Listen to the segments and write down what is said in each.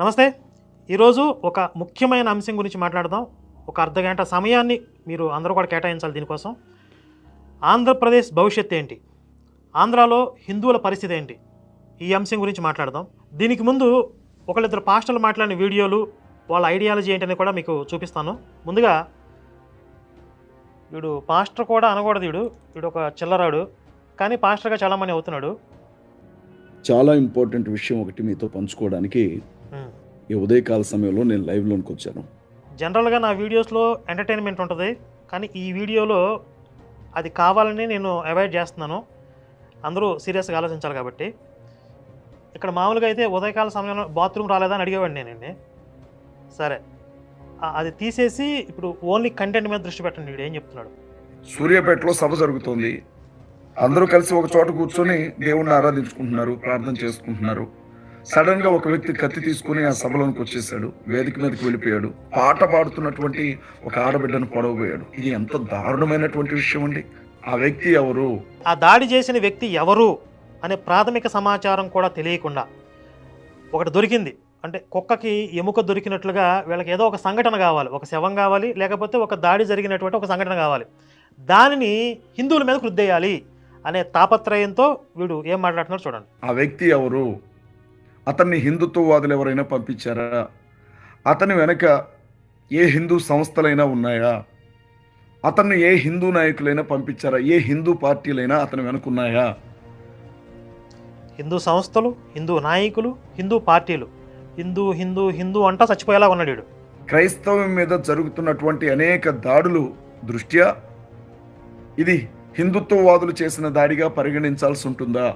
నమస్తే. ఈరోజు ఒక ముఖ్యమైన అంశం గురించి మాట్లాడదాం. ఒక అర్ధ గంట సమయాన్ని మీరు అందరూ కూడా కేటాయించాలి దీనికోసం. ఆంధ్రప్రదేశ్ భవిష్యత్తు ఏంటి? ఆంధ్రాలో హిందువుల పరిస్థితి ఏంటి? ఈ అంశం గురించి మాట్లాడదాం. దీనికి ముందు ఒకళ్ళిద్దరు పాస్టర్లు మాట్లాడిన వీడియోలు వాళ్ళ ఐడియాలజీ ఏంటని కూడా మీకు చూపిస్తాను. ముందుగా వీడు పాస్టర్ కూడా అనకూడదు వీడు. వీడు ఒక చిల్లరాడు. కానీ పాస్టర్గా చాలామంది అవుతున్నాడు. చాలా ఇంపార్టెంట్ విషయం ఒకటి మీతో పంచుకోవడానికి ఈ ఉదయకాల సమయంలో నేను లైవ్లోనికి వచ్చాను. జనరల్గా నా వీడియోస్లో ఎంటర్టైన్మెంట్ ఉంటుంది. కానీ ఈ వీడియోలో అది కావాలని నేను అవాయిడ్ చేస్తున్నాను. అందరూ సీరియస్గా ఆలోచించాలి కాబట్టి. ఇక్కడ మామూలుగా అయితే ఉదయకాల సమయంలో బాత్రూమ్ రాలేదా అని అడిగేవాడిని నేనండి సరే. అది తీసేసి ఇప్పుడు ఓన్లీ కంటెంట్ మీద దృష్టి పెట్టండి. వీడు ఏం చెప్తున్నాడు? సూర్యాపేటలో సభ జరుగుతోంది. అందరూ కలిసి ఒక చోట కూర్చొని దేవుణ్ణి ఆరాధించుకుంటున్నారు ప్రార్థన చేసుకుంటున్నారు. సడన్గా ఒక వ్యక్తి కత్తి తీసుకుని ఆ సభలోనికి వచ్చేసాడు. వేదిక మీదకి వెళ్ళిపోయాడు. పాట పాడుతున్నటువంటి ఒక ఆడబిడ్డను పొడవబోయాడు. ఇది ఎంత దారుణమైనటువంటి విషయం అండి. ఆ వ్యక్తి ఎవరు? ఆ దాడి చేసిన వ్యక్తి ఎవరు? అనే ప్రాథమిక సమాచారం కూడా తెలియకుండా ఒకటి దొరికింది. అంటే కుక్కకి ఎముక దొరికినట్లుగా వీళ్ళకి ఏదో ఒక సంఘటన కావాలి. ఒక శవం కావాలి లేకపోతే ఒక దాడి జరిగినటువంటి ఒక సంఘటన కావాలి. దానిని హిందువుల మీద కృద్దేయాలి అనే తాపత్రయంతో వీడు ఏం మాట్లాడుతున్నాడు చూడండి. ఆ వ్యక్తి ఎవరు? అతన్ని హిందుత్వవాదులు ఎవరైనా పంపించారా? అతని వెనక ఏ హిందూ సంస్థలైనా ఉన్నాయా? అతన్ని ఏ హిందూ నాయకులైనా పంపించారా? ఏ హిందూ పార్టీలైనా అతని వెనక ఉన్నాయా? హిందూ సంస్థలు హిందూ నాయకులు హిందూ పార్టీలు. హిందూ హిందూ హిందూ అంటా చచ్చిపోయేలా ఉన్నాడు క్రైస్తవం మీద జరుగుతున్నటువంటి అనేక దాడులు దృష్ట్యా? ఇది హిందుత్వవాదులు చేసిన దాడిగా పరిగణించాల్సి ఉంటుందా?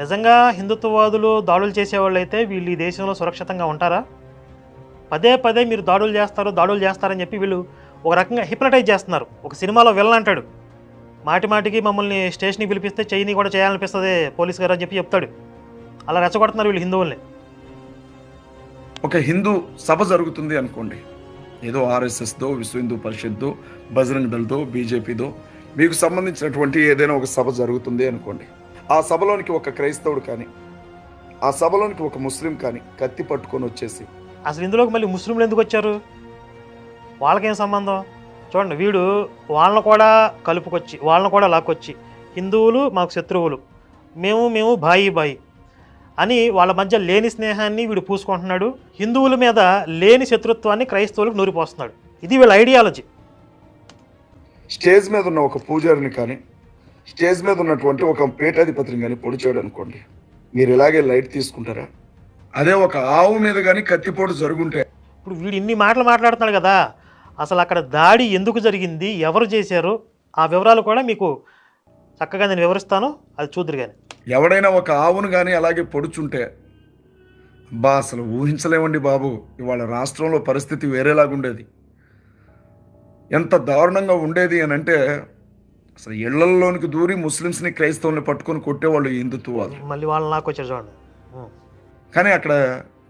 నిజంగా హిందుత్వవాదులు దాడులు చేసేవాళ్ళైతే వీళ్ళు ఈ దేశంలో సురక్షితంగా ఉంటారా? పదే పదే మీరు దాడులు చేస్తారు దాడులు చేస్తారని చెప్పి వీళ్ళు ఒక రకంగా హిప్నటైజ్ చేస్తున్నారు. ఒక సినిమాలో వెళ్ళంటాడు మాటి మాటికి మమ్మల్ని స్టేషన్కి పిలిపిస్తే చైనీ కూడా చేయాలనిపిస్తుంది పోలీస్ గారు అని చెప్పి చెప్తాడు. అలా రెచ్చగొడుతున్నారు వీళ్ళు హిందువుల్ని. ఒక హిందూ సభ జరుగుతుంది అనుకోండి. ఏదో ఆర్ఎస్ఎస్దో విశ్వ హిందూ పరిషత్దో బజరంగ్ దళతో బీజేపీదో మీకు సంబంధించినటువంటి ఏదైనా ఒక సభ జరుగుతుంది అనుకోండి. ఆ సభలోనికి ఒక క్రైస్తవుడు కానీ ఆ సభలోనికి ఒక ముస్లిం కానీ కత్తి పట్టుకొని వచ్చేసి అసలు ఇందులోకి మళ్ళీ ముస్లింలు ఎందుకు వచ్చారు? వాళ్ళకేం సంబంధం? చూడండి వీడు వాళ్ళని కూడా కలుపుకొచ్చి వాళ్ళని కూడా లాక్కొచ్చి హిందువులు మాకు శత్రువులు మేము మేము బాయి బాయి అని వాళ్ళ మధ్య లేని స్నేహాన్ని వీడు పూసుకుంటున్నాడు. హిందువుల మీద లేని శత్రుత్వాన్ని క్రైస్తవులకు నూరిపోస్తున్నాడు. ఇది వీళ్ళ ఐడియాలజీ స్టేజ్ మీద ఉన్న ఒక పూజారిని కానీ స్టేజ్ మీద ఉన్నటువంటి ఒక పీఠాధిపతిని కానీ పొడిచాడు అనుకోండి. మీరు ఇలాగే లైట్ తీసుకుంటారా? అదే ఒక ఆవు మీద కానీ కత్తిపోటు జరుగుంటే. ఇప్పుడు వీడు ఇన్ని మాటలు మాట్లాడుతున్నాడు కదా అసలు అక్కడ దాడి ఎందుకు జరిగింది ఎవరు చేశారు ఆ వివరాలు కూడా మీకు చక్కగా నేను వివరిస్తాను అది చూద్దరు కానీ ఎవడైనా ఒక ఆవును కానీ అలాగే పొడుచుంటే బా అసలు ఊహించలేమండి బాబు ఇవాళ రాష్ట్రంలో పరిస్థితి వేరేలాగుండేది. ఎంత దారుణంగా ఉండేది అని అంటే అసలు ఇళ్ళలోనికి దూరి ముస్లిమ్స్ని క్రైస్తవుల్ని పట్టుకొని కొట్టేవాళ్ళు ఈ హిందుత్వవాదులు మళ్ళీ వాళ్ళని నాకు వచ్చారు చూడండి. కానీ అక్కడ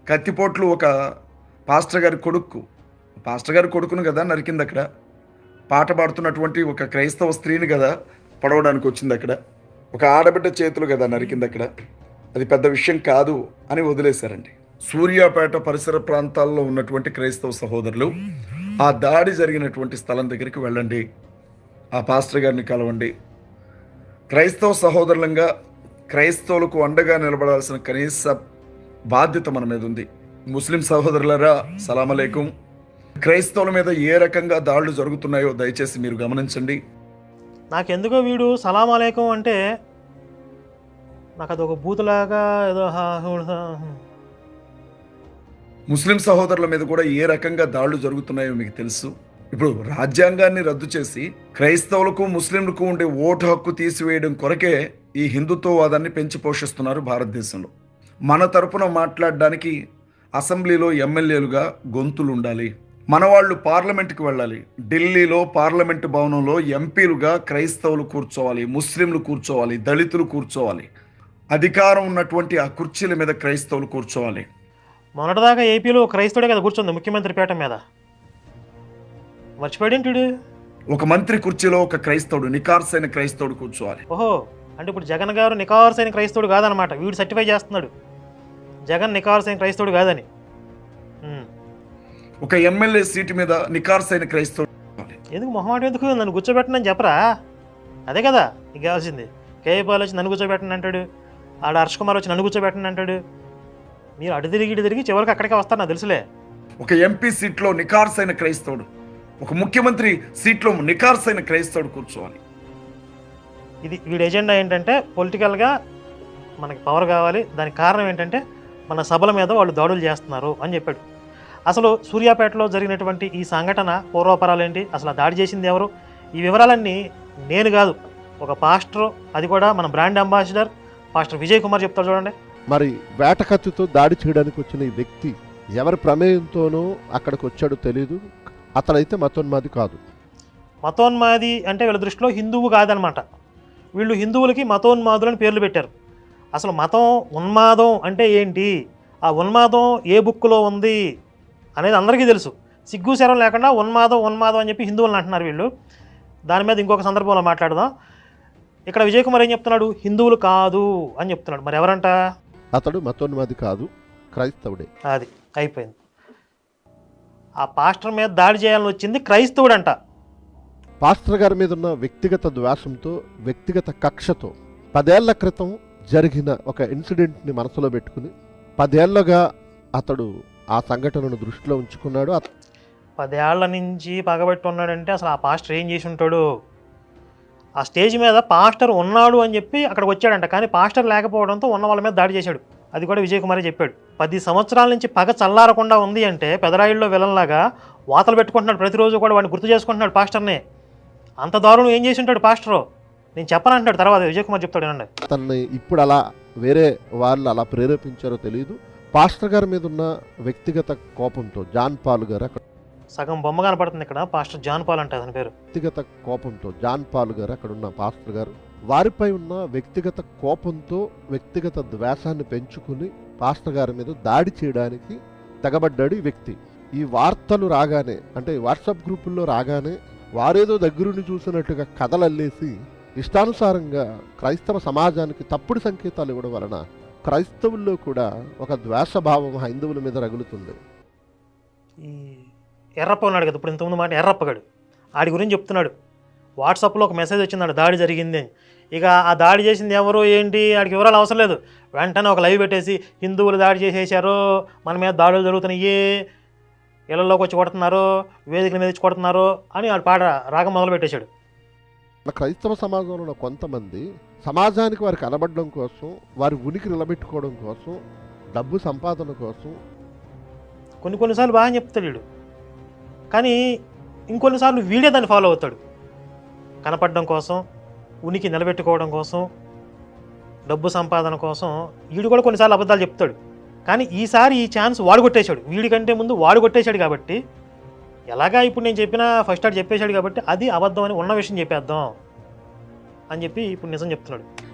కత్తిపోట్లు ఒక పాస్టర్ గారి కొడుకు. పాస్టర్ గారి కొడుకును కదా నరికింది అక్కడ. పాట పాడుతున్నటువంటి ఒక క్రైస్తవ స్త్రీని కదా పడవడానికి వచ్చింది అక్కడ. ఒక ఆడబిడ్డ చేతులు కదా నరికింది అక్కడ. అది పెద్ద విషయం కాదు అని వదిలేశారండి. సూర్యాపేట పరిసర ప్రాంతాల్లో ఉన్నటువంటి క్రైస్తవ సహోదరులు ఆ దాడి జరిగినటువంటి స్థలం దగ్గరికి వెళ్ళండి. ఆ పాస్టర్ గారిని కలవండి. క్రైస్తవ సహోదరులంగా క్రైస్తవులకు అండగా నిలబడాల్సిన కనీస బాధ్యత మన మీద ఉంది. ముస్లిం సహోదరులరా సలాం అలైకుం. క్రైస్తవుల మీద ఏ రకంగా దాడులు జరుగుతున్నాయో దయచేసి మీరు గమనించండి. నాకెందుకో వీడు సలాం అలేకం అంటే నాకు అదొక బూతులాగా ఏదో. ముస్లిం సహోదరుల మీద కూడా ఏ రకంగా దాడులు జరుగుతున్నాయో మీకు తెలుసు. ఇప్పుడు రాజ్యాంగాన్ని రద్దు చేసి క్రైస్తవులకు ముస్లింలకు ఉండే ఓటు హక్కు తీసివేయడం కొరకే ఈ హిందుత్వవాదాన్ని పెంచి పోషిస్తున్నారు భారతదేశంలో. మన తరపున మాట్లాడడానికి అసెంబ్లీలో ఎమ్మెల్యేలుగా గొంతులు ఉండాలి మన వాళ్ళు పార్లమెంట్కి వెళ్ళాలి. ఢిల్లీలో పార్లమెంటు భవనంలో ఎంపీలుగా క్రైస్తవులు కూర్చోవాలి ముస్లింలు కూర్చోవాలి దళితులు కూర్చోవాలి. అధికారం ఉన్నటువంటి ఆ కుర్చీల మీద క్రైస్తవులు కూర్చోవాలి. మొన్నటిదాకా ఏపీలో క్రైస్తవుడే కదా కూర్చుంది ముఖ్యమంత్రి పీఠం మీద. మర్చిపోయాడేంటి వీడు? ఒక మంత్రి కుర్చీలో ఒక క్రైస్తవుడు నికార్సైన క్రైస్తవుడు కూర్చోవాలి. ఓహో అంటే ఇప్పుడు జగన్ గారు నికార్సైన క్రైస్తవుడు కాదనమాట. వీడు సర్టిఫై చేస్తున్నాడు. జగన్ నికార్సైన క్రైస్తవుడు కాదని. ఒక ఎమ్మెల్యే సీటు మీద నికార్సైన క్రైస్తవుడు. ఎందుకు మొహమాట ఎందుకు నన్ను కూర్చోబెట్టనని చెప్పరా? అదే కదా నీకు కావాల్సింది. కేఏ పాల్ వచ్చి నన్ను కూర్చోబెట్టను అంటాడు. ఆడ హర్ష్ కుమార్ వచ్చి నన్ను కూర్చోబెట్టను అంటాడు. మీరు అటు తిరిగి ఇటు తిరిగి చివరికి అక్కడికే వస్తారు నాకు తెలుసులే. ఒక ఎంపీ సీట్లో నికార్సైన క్రైస్తవుడు. ఒక ముఖ్యమంత్రి సీట్లో నికార్సైన క్రైస్తవుడు కూర్చోవాలి. ఇది వీడి ఎజెండా ఏంటంటే పొలిటికల్గా మనకి పవర్ కావాలి. దానికి కారణం ఏంటంటే మన సభల మీద వాళ్ళు దాడులు చేస్తున్నారు అని చెప్పాడు. అసలు సూర్యాపేటలో జరిగినటువంటి ఈ సంఘటన పూర్వపరాలు ఏంటి? అసలు ఆ దాడి చేసింది ఎవరు? ఈ వివరాలన్నీ నేను కాదు ఒక పాస్టర్ అది కూడా మన brand ambassador pastor Vijay Kumar చెప్తారు చూడండి. మరి వేట కత్తితో దాడి చేయడానికి వచ్చిన ఈ వ్యక్తి ఎవరి ప్రమేయంతోనో అక్కడికి వచ్చాడో తెలియదు అతడైతే మతోన్మాది కాదు. మతోన్మాది అంటే వీళ్ళ దృష్టిలో హిందువు కాదనమాట. వీళ్ళు హిందువులకి మతోన్మాదులని పేర్లు పెట్టారు. అసలు మతం ఉన్మాదం అంటే ఏంటి? ఆ ఉన్మాదం ఏ బుక్లో ఉంది అనేది అందరికీ తెలుసు. సిగ్గు శరం లేకుండా ఉన్మాదం ఉన్మాదం అని చెప్పి హిందువులను అంటున్నారు వీళ్ళు. దాని మీద ఇంకొక సందర్భంలో మాట్లాడదాం. ఇక్కడ విజయ్ కుమార్ ఏం చెప్తున్నాడు? హిందువులు కాదు అని చెప్తున్నాడు. మరి ఎవరంట? అతడు మతోన్మాది కాదు క్రైస్తవుడే. అది అయిపోయింది. ఆ పాస్టర్ మీద దాడి చేయాలని వచ్చింది క్రైస్తవుడంట. పాస్టర్ గారి మీద ఉన్న వ్యక్తిగత ద్వేషంతో వ్యక్తిగత కక్షతో పదేళ్ళ క్రితం జరిగిన ఒక ఇన్సిడెంట్ని మనసులో పెట్టుకుని పదేళ్ళుగా అతడు ఆ సంఘటనను దృష్టిలో ఉంచుకున్నాడు. పదేళ్ళ నుంచి పగబెట్టి ఉన్నాడంటే అసలు ఆ పాస్టర్ ఏం చేసి ఉంటాడు? ఆ స్టేజ్ మీద పాస్టర్ ఉన్నాడు అని చెప్పి అక్కడికి వచ్చాడంట. కానీ పాస్టర్ లేకపోవడంతో ఉన్న వాళ్ళ మీద దాడి చేశాడు. అది కూడా విజయ్ కుమారే చెప్పాడు. పది సంవత్సరాల నుంచి పగ చల్లారకుండా ఉంది అంటే పెదరాయిల్లో విలన్లాగా వాతలు పెట్టుకుంటున్నాడు ప్రతిరోజు కూడా వాడిని గుర్తు చేసుకుంటున్నాడు పాస్టర్ని. అంత దారుణం ఏం చేసి ఉంటాడు పాస్టరు? నేను చెప్పనంటాడు తర్వాత విజయ్ కుమార్ చెప్తాడు వినండి. అతన్ని ఇప్పుడు అలా వేరే వాళ్ళు అలా ప్రేరేపించారో తెలియదు పాస్టర్ గారి మీద ఉన్న వ్యక్తిగత కోపంతో జాన్ పాల్ గారు అక్కడ సగం బొమ్మ కనపడుతుంది ఇక్కడ. పాస్టర్ జాన్ పాల్ అంటే అతని పేరు. వ్యక్తిగత కోపంతో జాన్ పాల్ గారు అక్కడ ఉన్న పాస్టర్ గారు వారిపై ఉన్న వ్యక్తిగత కోపంతో వ్యక్తిగత ద్వేషాన్ని పెంచుకుని పాస్టర్ గారి మీద దాడి చేయడానికి తెగబడ్డాడు ఈ వ్యక్తి. ఈ వార్తలు రాగానే అంటే వాట్సాప్ గ్రూపుల్లో రాగానే వారేదో దగ్గరుండి చూసినట్టుగా కథలల్లేసి ఇష్టానుసారంగా క్రైస్తవ సమాజానికి తప్పుడు సంకేతాలు ఇవ్వడం వలన క్రైస్తవుల్లో కూడా ఒక ద్వేషభావం హైందవుల మీద రగులుతుంది. ఈ ఎర్రప్ప ఉన్నాడు కదా ఇప్పుడు ఇంతకుముందు మాట ఎర్రప్పగాడు. ఆడి గురించి చెప్తున్నాడు. వాట్సాప్లో ఒక మెసేజ్ వచ్చిందాడు దాడి జరిగింది. ఇక ఆ దాడి చేసింది ఎవరు ఏంటి ఆడికి వివరాలు అవసరం లేదు. వెంటనే ఒక లైవ్ పెట్టేసి హిందువులు దాడి చేసేసారు మన మీద దాడులు జరుగుతున్నాయి ఇళ్ళలోకి వచ్చి కొడుతున్నారు వేదికల మీద వచ్చి కొడుతున్నారు అని ఆడు పాట రాగం మొదలు పెట్టేశాడు. క్రైస్తవ సమాజంలో ఉన్న కొంతమంది సమాజానికి వారికి అనబడడం కోసం వారి ఉనికి నిలబెట్టుకోవడం కోసం డబ్బు సంపాదన కోసం. కొన్ని కొన్నిసార్లు బాగా చెప్తాడు వీడు. కానీ ఇంకొన్నిసార్లు వీడే దాన్ని ఫాలో అవుతాడు. కనపడడం కోసం ఉనికి నిలబెట్టుకోవడం కోసం డబ్బు సంపాదన కోసం వీడు కూడా కొన్నిసార్లు అబద్ధాలు చెప్తాడు. కానీ ఈసారి ఈ ఛాన్స్ వాడు కొట్టేశాడు. వీడికంటే ముందు వాడు కొట్టేశాడు కాబట్టి ఎలాగా ఇప్పుడు నేను చెప్పినా ఫస్ట్ ఆడు చెప్పేశాడు కాబట్టి అది అబద్ధం అని ఉన్న విషయం చెప్పేద్దాం అని చెప్పి ఇప్పుడు నిజం చెప్తున్నాడు.